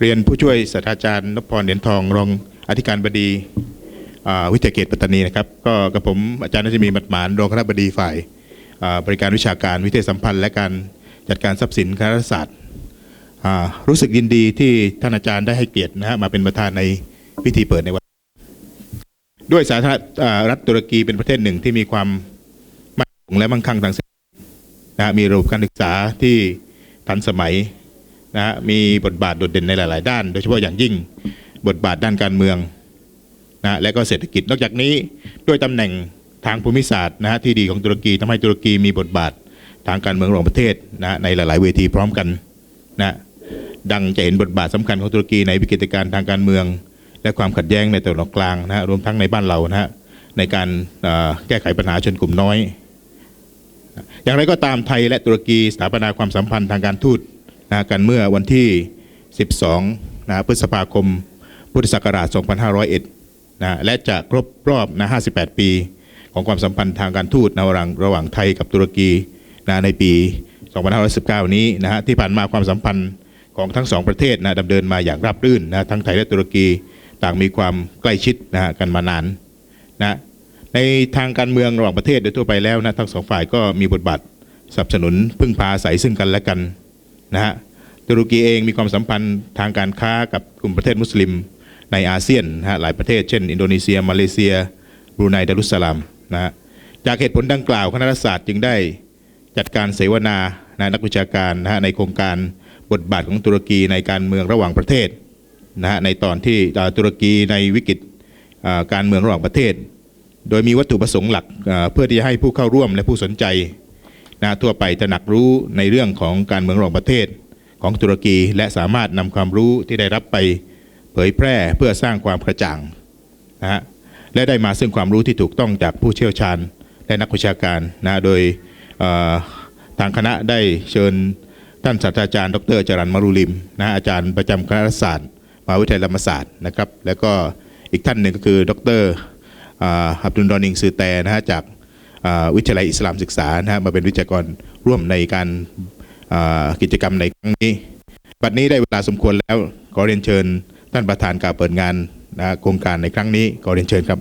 เรียนผู้ช่วยศาสตราจารย์นพพรเหรียญทองรองอธิการบดีวิทยาเขตปัตตานีนะครับก็กับผมอาจารย์นัชมีมัดหมานรองคณบดีฝ่ายบริการวิชาการวิทยาสัมพันธ์ และการจัดการทรัพย์สินคณะรัฐศาสตร์รู้สึกยินดีที่ท่านอาจารย์ได้ให้เกียรตินะฮะมาเป็นประธานในพิธีเปิดในวันด้วยสาธารณรัฐตุรกีเป็นประเทศหนึ่งที่มีความมั่นคงและมั่งคั่งทางเศรษฐกิจนะฮะมีระบบการศึกษาที่ทันสมัย นะฮะมีบทบาทโดดเด่นในหลาย ๆ ด้าน โดยเฉพาะอย่างยิ่งบทบาทด้านการเมืองนะและก็เศรษฐกิจนอกจากนี้ด้วยตำแหน่งทางภูมิศาสตร์นะฮะที่ดีของตุรกีทำให้ตุรกีมีบทบาททางการเมืองระหว่างประเทศนะในหลาย ๆ เวทีพร้อมกันนะดังจะเห็นบทบาทสำคัญของตุรกีในวิกฤตการณ์ทางการเมือง และความขัดแย้งในตะวันออกกลางนะรวมทั้งในบ้านเรานะฮะในการแก้ไขปัญหาชนกลุ่มน้อย อย่างไรก็ตามไทยและตุรกีสถาปนาความสัมพันธ์ทางการทูต นะกันเมื่อวันที่ 12นะพฤษภาคม พุทธศักราช 2501นะและจะครบรอบนะ58 ปี ของความสัมพันธ์ทางการทูตนะระหว่างระหว่างไทยกับตุรกีนะในปี 2519 นี้นะฮะที่ผ่านมาความสัมพันธ์ของทั้งสองประเทศนะดำเนินมาอย่างราบรื่นนะทั้งไทยและตุรกีต่างมีความใกล้ชิดนะฮะกันมานานนะในทางการเมืองระหว่างประเทศโดยทั่วไปแล้วนะทั้งสองฝ่ายก็มีบทบาทสนับสนุนพึ่งพาอาศัยซึ่งกันและกัน นะฮะตุรกีเองมีความสัมพันธ์ทางการค้ากับกลุ่มประเทศมุสลิมในอาเซียนนะฮะหลายประเทศเช่น อินโดนีเซีย มาเลเซียบรูไนดารุสสลามนะฮะจากเหตุผลดังกล่าวคณะรัฐศาสตร์จึงได้จัดการเสวนานะนักวิชาการนะฮะในโครงการบทบาทของตุรกีในการเมืองระหว่างประเทศนะฮะในตอนที่ตุรกีในวิกฤตการเมืองระหว่างประเทศ โดยมีวัตถุประสงค์หลักเพื่อที่จะให้ผู้เข้าร่วมและผู้สนใจ นะทั่วไปตระหนักรู้ในเรื่องของการเมืองระหว่างประเทศของตุรกีและสามารถนำความรู้ที่ได้รับไปเผยแพร่เพื่อสร้างความกระจ่างนะฮะและได้มาซึ่งความรู้ที่ถูกต้องจากผู้เชี่ยวชาญ และนักวิชาการนะโดยทางคณะได้เชิญท่านศาสตราจารย์ ดรจรันมารุลิมนะอาจารย์ประจำคณะรัฐศาสตร์มหาวิทยาลัยธรรมศาสตร์นะครับ แล้วก็อีกท่านหนึ่งก็คือ ดรอ,อับดุลรอนิงซือแตนะฮะจาก วิทยาลัยอิสลามศึกษานะฮะมาเป็นวิจัยกรร่วมในการกิจกรรมในครั้งนี้ บัดนี้ได้เวลาสมควรแล้วขอเรียนเชิญท่านประธานกล่าวเปิดงานนะโครงการในครั้งนี้ขอเรียนเชิญครับ